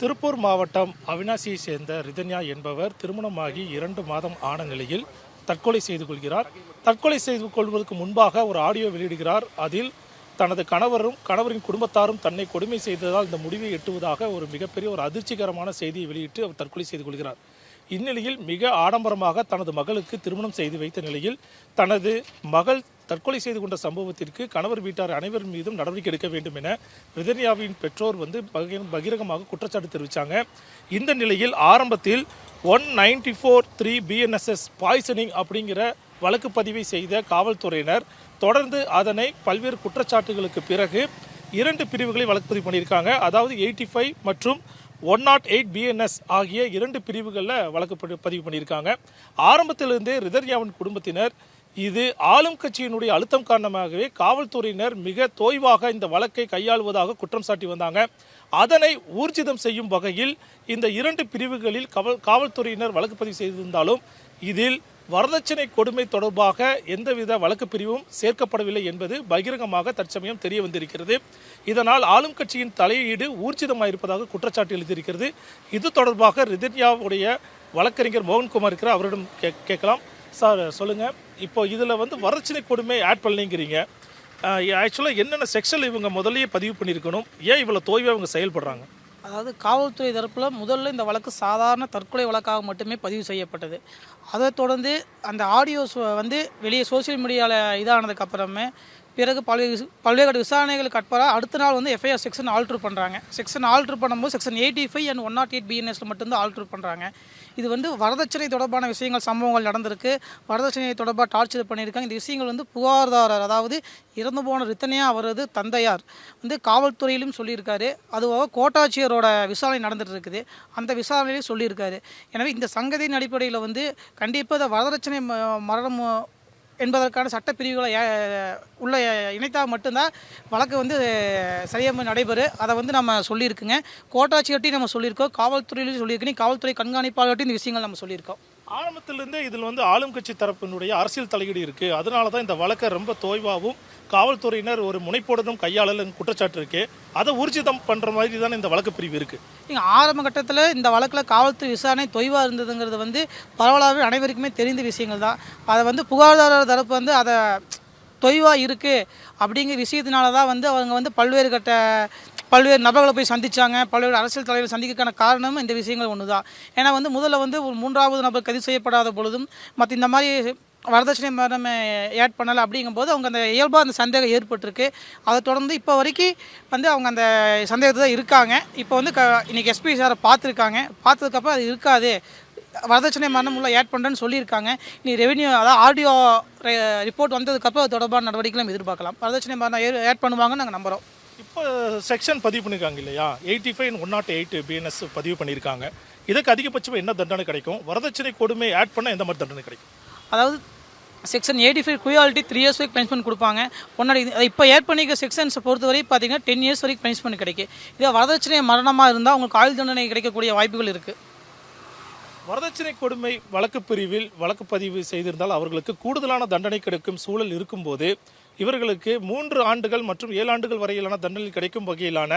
திருப்பூர் மாவட்டம் அவினாசியை சேர்ந்த ரிதன்யா என்பவர் திருமணமாகி இரண்டு மாதம் ஆன நிலையில் தற்கொலை செய்து கொள்கிறார். தற்கொலை செய்து கொள்வதற்கு முன்பாக ஒரு ஆடியோ வெளியிடுகிறார். அதில் தனது கணவரும் கணவரின் குடும்பத்தாரும் தன்னை கொடுமை செய்ததால் இந்த முடிவை எட்டுவதாக ஒரு மிகப்பெரிய ஒரு அதிர்ச்சிகரமான செய்தியை வெளியிட்டு அவர் தற்கொலை செய்து கொள்கிறார். இந்நிலையில் மிக ஆடம்பரமாக தனது மகளுக்கு திருமணம் செய்து வைத்த நிலையில் தனது மகள் தற்கொலை செய்து கொண்ட சம்பவத்திற்கு கணவர் வீட்டார் அனைவர் மீதும் நடவடிக்கை எடுக்க வேண்டும் என ரிதன்யாவின் பெற்றோர் வந்து பகிரங்கமாக குற்றச்சாட்டு தெரிவித்தாங்க இந்த நிலையில் ஆரம்பத்தில் one ninety four three BNSS poisoning அப்படிங்கிற வழக்கு பதிவை செய்த காவல்துறையினர் தொடர்ந்து அதனை பல்வேறு குற்றச்சாட்டுகளுக்கு பிறகு இரண்டு பிரிவுகளை வழக்குப்பதிவு பண்ணியிருக்காங்க. அதாவது எயிட்டி ஃபைவ் மற்றும் ஒன் நாட் எயிட் பிஎன்எஸ் ஆகிய இரண்டு பிரிவுகளில் வழக்கு பதிவு பண்ணியிருக்காங்க. ஆரம்பத்திலிருந்தே ரிதர்யாவின் குடும்பத்தினர் இது ஆளும் கட்சியினுடைய அழுத்தம் காரணமாகவே காவல்துறையினர் மிக தோய்வாக இந்த வழக்கை கையாளுவதாக குற்றம் சாட்டி வந்தாங்க. அதனை ஊர்ஜிதம் செய்யும் வகையில் இந்த இரண்டு பிரிவுகளில் கவல் காவல்துறையினர் வழக்கு பதிவு செய்திருந்தாலும் இதில் வரதட்சணை கொடுமை தொடர்பாக எந்தவித வழக்கு பிரிவும் சேர்க்கப்படவில்லை என்பது பகிரங்கமாக தற்சமயம் தெரிய வந்திருக்கிறது. இதனால் ஆளும் கட்சியின் தலையீடு ஊர்ஜிதமாயிருப்பதாக குற்றச்சாட்டு எழுதியிருக்கிறது இது தொடர்பாக ரிதன்யாவுடைய வழக்கறிஞர் மோகன்குமார் இருக்கிற அவரிடம் கே கேட்கலாம். சார் சொல்லுங்கள் இப்போ இதில் வந்து வரதட்சணை கொடுமை ஆட் பண்ணலைங்கிறீங்க. ஆக்சுவலாக என்னென்ன செக்ஷன் இவங்க முதல்லயே பதிவு பண்ணியிருக்கணும்? ஏன் இவ்வளோ தோய்வாக இவங்க செயல்படுறாங்க? அதாவது காவல்துறை தரப்பில் முதல்ல இந்த வழக்கு சாதாரண தற்கொலை வழக்காக மட்டுமே பதிவு செய்யப்பட்டது. அதைத் தொடர்ந்து அந்த ஆடியோஸ் வந்து வெளியே சோஷியல் மீடியாவில் இதானதுக்கப்புறமே பிறகு பல்வேறு பல்வேறு விசாரணைகளுக்கு அட்பராக அடுத்த நாள் வந்து எஃப்ஐஆர் செக்ஷன் ஆல்ட்ரு பண்ணுறாங்க செக்ஷன் ஆல்ட்ரு பண்ணும்போது section eighty five and one nought eight பிஎன்எஸ்ல மட்டும்தான் ஆல்ட்ரு பண்ணுறாங்க இது வந்து வரதட்சணை தொடர்பான விஷயங்கள் சம்பவங்கள் நடந்திருக்கு. வரதட்சணை தொடர்பாக டார்ச்சர் பண்ணியிருக்காங்க. இந்த விஷயங்கள் வந்து புகார்தாரர் அதாவது இறந்து போன ரித்தனையாக அவரது தந்தையார் வந்து காவல்துறையிலும் சொல்லியிருக்காரு. அதுவாக கோட்டாட்சியரோட விசாரணை நடந்துட்டு இருக்குது. அந்த விசாரணையிலையும் சொல்லியிருக்காரு. எனவே இந்த சங்கதியின் அடிப்படையில் வந்து கண்டிப்பாக இந்த வரதட்சணை ம- மரணம் என்பதற்கான சட்டப்பிரிவுகளை பிரிவுகளை உள்ள இணைத்தால் மட்டும்தான் வழக்கு வந்து சரியாக நடைபெறும் அதை வந்து நம்ம சொல்லியிருக்குங்க. கோட்டாட்சியர்ட்டையும் நம்ம சொல்லியிருக்கோம். காவல்துறையிலையும் சொல்லியிருக்கோம். காவல்துறை கண்காணிப்பாளர்கிட்டையும் இந்த விஷயங்கள் நம்ம சொல்லியிருக்கோம். ஆரம்பத்திலிருந்தே இதில் வந்து ஆளும் கட்சி தரப்பினுடைய அரசியல் தலையீடு இருக்குது அதனால தான் இந்த வழக்கை ரொம்ப தோய்வாகவும் காவல்துறையினர் ஒரு முனைப்போடனும் கையாளலும் குற்றச்சாட்டு இருக்கு. அதை ஊர்ஜிதம் பண்ணுற மாதிரி தான் இந்த வழக்கு பிரிவு இருக்குது நீங்கள் ஆரம்ப கட்டத்தில் இந்த வழக்கில் காவல்துறை விசாரணை தொய்வாக இருந்ததுங்கிறது வந்து பரவலாகவே அனைவருக்குமே தெரிந்த விஷயங்கள் தான். அதை வந்து புகார்தாரர் தரப்பு வந்து அதை தொய்வாக இருக்குது அப்படிங்கிற விஷயத்தினால தான் வந்து அவங்க வந்து பல்வேறு கட்ட பல்வேறு நபர்களை போய் சந்திச்சாங்க. பல்வேறு அரசியல் தலைவர்கள் சந்திக்கிறதுக்கான காரணமும் இந்த விஷயங்கள் ஒன்று தான் ஏன்னா வந்து முதல்ல வந்து ஒரு மூன்றாவது நபர் கைது செய்யப்படாத பொழுதும் மற்ற இந்த மாதிரி வரதட்சணை மரம் ஏட் பண்ணலை அப்படிங்கும்போது அவங்க அந்த இயல்பாக அந்த சந்தேகம் ஏற்பட்டிருக்கு. அதை தொடர்ந்து இப்போ வரைக்கும் வந்து அவங்க அந்த சந்தேகத்தில் தான் இருக்காங்க. இப்போ வந்து க இன்னைக்கு எஸ்பி சாரை பார்த்துருக்காங்க. பார்த்ததுக்கப்புறம் அது இருக்காது. வரதட்சணை மரணம் உள்ள ஆட் பண்ணுறேன்னு சொல்லியிருக்காங்க. நீ ரெவென்யூ அதாவது ஆடியோ ரிப்போர்ட் வந்ததுக்கப்புறம் அது தொடர்பான நடவடிக்கைகளும் எதிர்பார்க்கலாம். வரதட்சணை மரணம் ஆட் பண்ணுவாங்கன்னு நாங்கள் நம்புகிறோம் இப்போ செக்ஷன் பதிவு பண்ணியிருக்காங்க இல்லையா? Eighty five one not eight BNS பதிவு பண்ணியிருக்காங்க இதுக்கு அதிகபட்சம் என்ன தண்டனை கிடைக்கும்? வரதட்சணை கொடுமை ஆட் பண்ண எந்த மாதிரி தண்டனை கிடைக்கும்? அதாவது section eighty five quality three years வரைக்கும் பனிஷ்மெண்ட் கொடுப்பாங்க. முன்னாடி இப்போ ஏட் பண்ணிக்க செக்ஷன்ஸை பொறுத்தவரை பார்த்தீங்கன்னா டென் இயர்ஸ் வரைக்கும் பனிஷ்மெண்ட் கிடைக்கும் இதே வரதட்சணை மரணமாக இருந்தால் உங்களுக்கு ஆயுள் தண்டனை கிடைக்கக்கூடிய வாய்ப்புகள் இருக்குது வரதட்சணை கொடுமை வழக்கு பிரிவில் வழக்கு பதிவு செய்திருந்தால் அவர்களுக்கு கூடுதலான தண்டனை கிடைக்கும் சூழல் இருக்கும்போது இவர்களுக்கு மூன்று ஆண்டுகள் மற்றும் ஏழு ஆண்டுகள் வரையிலான தண்டனை கிடைக்கும் வகையிலான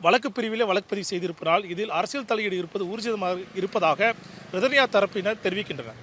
வழக்கு பிரிவிலே வழக்கு பதிவு செய்திருப்பதால் இதில் அரசியல் தலையீடு இருப்பது ஊர்ஜிதமாக இருப்பதாக ரதனியா தரப்பினர் தெரிவிக்கின்றனர்.